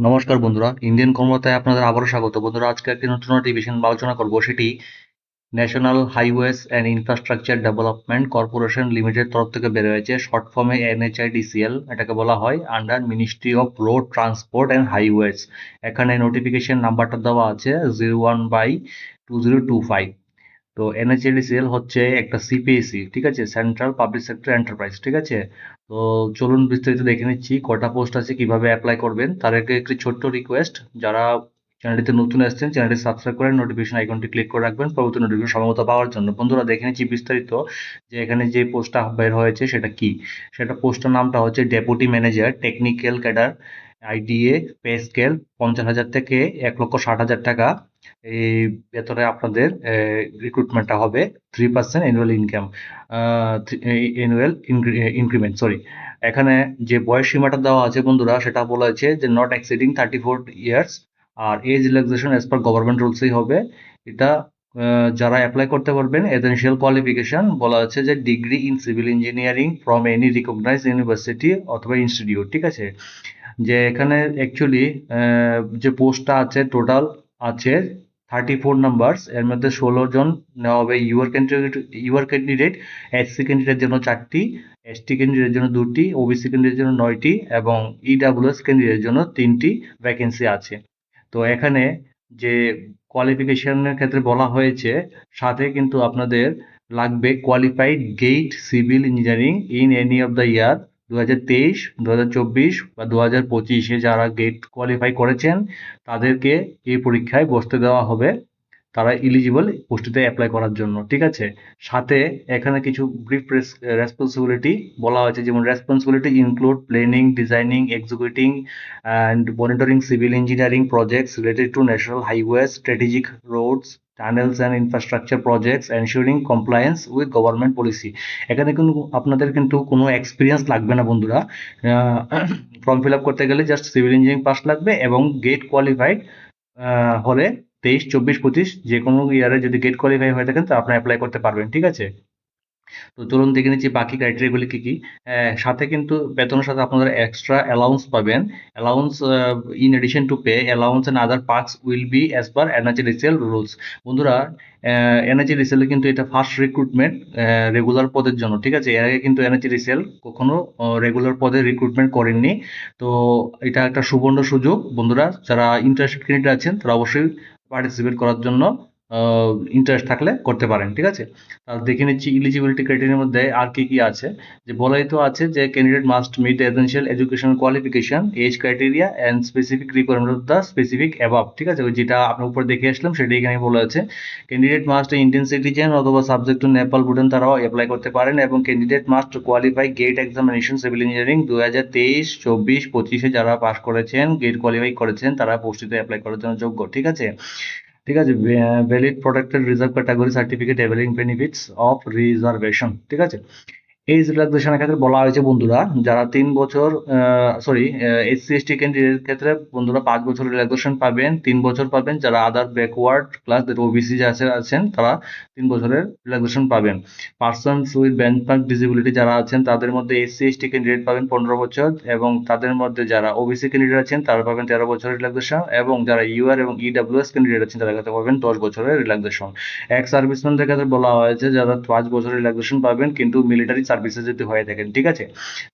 নমস্কার বন্ধুরা, ইন্ডিয়ান কর্মতায় আপনাদের আবারও স্বাগত। বন্ধুরা, আজকে একটি নতুন নোটিফিকেশন আলোচনা করব, সেটি national highways and infrastructure development corporation limited তরফ থেকে বের হয়েছে শর্ট ফর্মে এনএচআইডিসিএল এটাকে বলা হয় under ministry of road transport and highways এখানে নোটিফিকেশন নাম্বারটা দেওয়া আছে zero one by two zero two five তো এনএচএডিসিএল হচ্ছে একটা সিপিএসি ঠিক আছে? সেন্ট্রাল পাবলিক সেক্টর এন্টারপ্রাইজ ঠিক আছে? তো চলুন বিস্তারিত দেখে নিচ্ছি, কটা পোস্ট আছে, কীভাবে অ্যাপ্লাই করবেন? তার আগে একটি ছোট্ট রিকোয়েস্ট যারা চ্যানেলটিতে নতুন এসেছেন চ্যানেলটি সাবস্ক্রাইব করে নোটিফিকেশন আইকনটি ক্লিক করে রাখবেন, পরবর্তী নোটিফিকেশন সময়মতো পাওয়ার জন্য। বন্ধুরা, দেখে নিচ্ছি বিস্তারিত যে এখানে যে পোস্টটা বের হয়েছে, সেটা কি? সেটা পোস্টের নামটা হচ্ছে deputy manager technical cadre IDA pay scale পঞ্চাশ হাজার থেকে এক লক্ষ ষাট হাজার টাকা। এই ভেতরে আপনাদের রিক্রুটমেন্টটা হবে three percent annual income annual increment sorry এখানে যে বয়স সীমাটা দেওয়া আছে বন্ধুরা, সেটা বলা আছে যে not exceeding thirty four years R age relaxation as per government রুলসই হবে। এটা যারা অ্যাপ্লাই করতে পারবেন এসেনশিয়াল কোয়ালিফিকেশন বলা আছে যে degree in civil engineering from any recognise university অথবা ইনস্টিটিউট ঠিক আছে? যে এখানে অ্যাকচুয়ালি যে পোস্টটা আছে টোটাল আছে থার্টি ফোর নাম্বারস এর মধ্যে ষোলো জন নেওয়া হবে UR candidate UR candidate SC ক্যান্ডিডেটের জন্য চারটি এসটি ক্যান্ডিডেটের জন্য দুটি ওবিসি ক্যান্ডিডেটের জন্য নয়টি এবং ইডাব্লিউএস ক্যান্ডিডেটের জন্য তিনটি ভ্যাকেন্সি আছে। তো এখানে যে কোয়ালিফিকেশনের ক্ষেত্রে বলা হয়েছে, সাথে কিন্তু আপনাদের লাগবে qualified GATE civil engineering in any of the year দু হাজার তেইশ দু হাজার চব্বিশ বা দু হাজার পঁচিশে যারা গেট কোয়ালিফাই করেছেন, তাদেরকে এই পরীক্ষায় বসতে দেওয়া হবে। তারা ইলিজিবল পোস্টটিতে অ্যাপ্লাই করার জন্য, ঠিক আছে? সাথে এখানে কিছু ব্রিফ রেসপন্সিবিলিটি বলা হয়েছে, যেমন responsibility include planning designing executing and monitoring civil engineering projects related to national highway strategic roads tunnels and infrastructure projects ensuring compliance with government policy এখানে কিন্তু আপনাদের কিন্তু কোনো এক্সপিরিয়েন্স লাগবে না, বন্ধুরা। ফর্ম ফিল আপ করতে গেলে জাস্ট সিভিল ইঞ্জিনিয়ারিং পাস লাগবে এবং গেট কোয়ালিফাইড হলে তেইশ, চব্বিশ, পঁচিশ যে কোনো ইয়ারে যদি গেট কোয়ালিফাই হয়ে থাকেন, তো আপনারা অ্যাপ্লাই করতে পারবেন, ঠিক আছে? তো চলুন দেখে নিচ্ছি বাকি ক্রাইটেরিয়াগুলি কী কী। সাথে কিন্তু বেতনের সাথে আপনারা এক্সট্রা অ্যালাউন্স পাবেন। Allowance in addition to pay allowance and other perks will be as per NHIDCL rules বন্ধুরা এনার্জি রিসেলে কিন্তু এটা ফার্স্ট রিক্রুটমেন্ট রেগুলার পদের জন্য, ঠিক আছে? এর আগে কিন্তু এনার্জি রিসেল কখনো রেগুলার পদে রিক্রুটমেন্ট করেননি। তো এটা একটা সুবর্ণ সুযোগ। বন্ধুরা, যারা ইন্টারেস্টেড ক্যান্ডিডেট আছেন, তারা অবশ্যই পার্টিসিপেট করার জন্য ইন্টারেস্ট থাকলে করতে পারেন, ঠিক আছে? তাহলে দেখে নিচ্ছি ইলিজিবিলিটি ক্রাইটেরিয়ার মধ্যে আর কি কি আছে। যে বলাই তো আছে যে candidate must meet essential education qualification age criteria and specific requirement of the specific above ঠিক আছে? ওই যেটা আপনার উপর দেখে আসলাম, সেটাই এখানে বলা আছে। ক্যান্ডিডেট মাস্ট ইন্ডিয়ান সিটিজেন অথবা সাবজেক্ট টু নেপাল ভুটান তারাও অ্যাপ্লাই করতে পারেন এবং candidate must qualify GATE examination civil engineering দু হাজার তেইশ, চব্বিশ, পঁচিশে যারা পাস করেছেন গেট কোয়ালিফাই করেছেন, তারা পোস্টিতে অ্যাপ্লাই করার জন্য যোগ্য, ঠিক আছে? ঠিক আছে valid protected reserve category certificate availing benefits of reservation ঠিক আছে এই রিল্যাক্সেশনের ক্ষেত্রে বলা হয়েছে বন্ধুরা, যারা তিন বছর sorry S SC ST candidate ক্ষেত্রে বন্ধুরা পাঁচ বছর রিল্যাক্সেশন পাবেন, তিন বছর পাবেন, যারা আদার ব্যাকওয়ার্ড ক্লাস ওবিসি আছে, আছেন, তারা তিন বছরের রিল্যাক্সেশন পাবেন। পার্সনস উইথ বেঞ্চমার্ক ডিসেবিলিটি যারা আছেন, তাদের মধ্যে এসসি এসটি ক্যান্ডিডেট পাবেন পনেরো বছর এবং তাদের মধ্যে যারা ওবিসি ক্যান্ডিডেট আছেন, তারা পাবেন তেরো বছরের রিল্যাক্সেশন এবং যারা ইউআর এবং ইডাব্লিউএস ক্যান্ডিডেট আছেন তারা ক্ষেত্রে পাবেন দশ বছরের রিল্যাক্সেশন এক্স সার্ভিসম্যানদের ক্ষেত্রে বলা হয়েছে, যারা পাঁচ বছরের রিল্যাক্সেশন পাবেন, কিন্তু মিলিটারি সার্ভিসে যদি হয়ে থাকেন ঠিক আছে?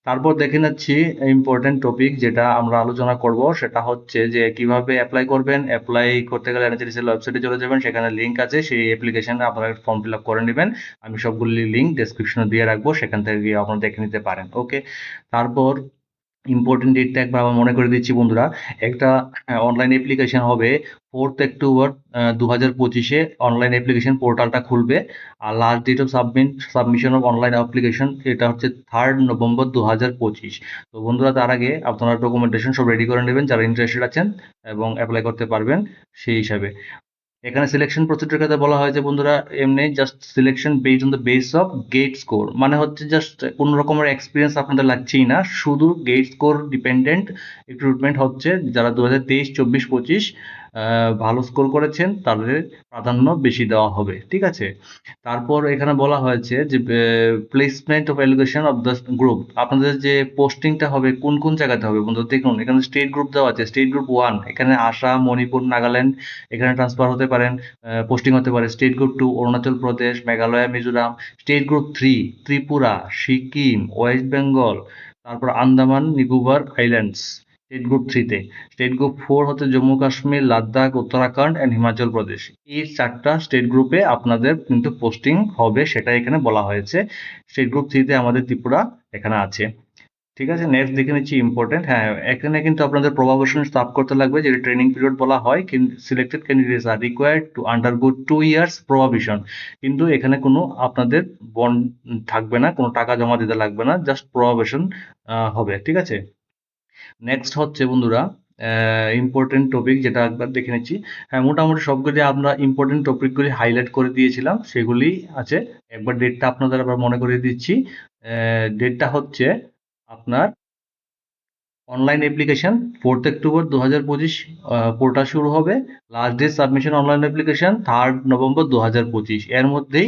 তারপর দেখে নিচ্ছি ইম্পর্টেন্ট টপিক যেটা আমরা আলোচনা করব, সেটা হচ্ছে যে কীভাবে অ্যাপ্লাই করবেন? অ্যাপ্লাই করতে গেলে এনএচএডিসির ওয়েবসাইটে চলে যাবেন, সেখানে লিঙ্ক আছে, সেই অ্যাপ্লিকেশনে আপনারা ফর্ম ফিল আপ করে নেবেন। আমি সবগুলি লিঙ্ক ডেসক্রিপশনে দিয়ে রাখব, সেখান থেকে গিয়ে আপনারা দেখে নিতে পারেন ওকে তারপর ইম্পর্টেন্ট ডেটটা একবার আবার মনে করে দিচ্ছি বন্ধুরা। একটা অনলাইন অ্যাপ্লিকেশন হবে ফোর্থ অক্টোবর দু হাজার পঁচিশে অনলাইন অ্যাপ্লিকেশন পোর্টালটা খুলবে। আর last date of submit submission of online application এটা হচ্ছে থার্ড নভেম্বর দু হাজার পঁচিশ। তো বন্ধুরা, তার আগে আপনারা ডকুমেন্টেশন সব রেডি করে নেবেন। যারা ইন্টারেস্টেড আছেন এবং অ্যাপ্লাই করতে পারবেন সেই হিসাবে। এখানে সিলেকশন প্রসিডিউর কথা বলা হয় যে, বন্ধুরা, এমনি just selection based on the base of GATE score মানে হচ্ছে জাস্ট কোনো রকমের এক্সপিরিয়েন্স আপনাদের লাগছেই না, শুধু গেট স্কোর ডিপেন্ডেন্ট রিক্রুটমেন্ট হচ্ছে যারা দু হাজার তেইশ, চব্বিশ, পঁচিশ ভালো স্কোর করেছেন, তাদের প্রাধান্য বেশি দেওয়া হবে, ঠিক আছে? তারপর এখানে বলা হয়েছে যে placement of education of the group আপনাদের যে পোস্টিংটা হবে, কোন কোন জায়গাতে হবে বন্ধু? দেখুন, এখানে স্টেট গ্রুপ দেওয়া আছে স্টেট গ্রুপ ওয়ান এখানে আসাম, মণিপুর, নাগাল্যান্ড, এখানে ট্রান্সফার হতে পারেন পোস্টিং হতে পারে। State group two Arunachal Pradesh, Meghalaya, Mizoram state group three Tripura, Sikkim, West Bengal, তারপর Andaman, Nicobar, islands. State group থ্রিতে স্টেট গ্রুপ ফোর হচ্ছে জম্মু কাশ্মীর লাদাখ উত্তরাখণ্ড অ্যান্ড হিমাচল প্রদেশ এই চারটা স্টেট গ্রুপে আপনাদের কিন্তু পোস্টিং হবে সেটা এখানে বলা হয়েছে। স্টেট গ্রুপ থ্রিতে আমাদের ত্রিপুরা এখানে আছে। ঠিক আছে নেক্সট দেখে নিচ্ছি ইম্পর্টেন্ট হ্যাঁ এখানে কিন্তু আপনাদের প্রভাবেশন স্টাফ করতে লাগবে, যেটা ট্রেনিং পিরিয়ড বলা হয়। Selected candidates are required to undergo two years probation কিন্তু এখানে কোনো আপনাদের বন্ড থাকবে না, কোনো টাকা জমা দিতে লাগবে না জাস্ট প্রভাবেশন হবে। ঠিক আছে? নেক্সট হচ্ছে বন্ধুরা ইম্পর্টেন্ট টপিক যেটা একবার দেখে নিচ্ছি। হ্যাঁ মোটামুটি সবগুলি আমরা ইম্পর্টেন্ট টপিকগুলি হাইলাইট করে দিয়েছিলাম, সেগুলি আছে। একবার ডেটটা আপনাদের আবার মনে করিয়ে দিচ্ছি। ডেটটা হচ্ছে আপনার অনলাইন অ্যাপ্লিকেশন ফোর্থ অক্টোবর দু হাজার পঁচিশ পোর্টাল শুরু হবে। Last date submission online application third November দু হাজার পঁচিশ। এর মধ্যেই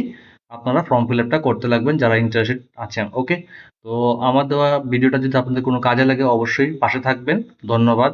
আপনারা ফর্ম ফিল আপটা করতে লাগবেন যারা ইন্টারেস্টেড আছেন ওকে তো আমার দেওয়া ভিডিওটা যদি আপনাদের কোনো কাজে লাগে, অবশ্যই পাশে থাকবেন। ধন্যবাদ।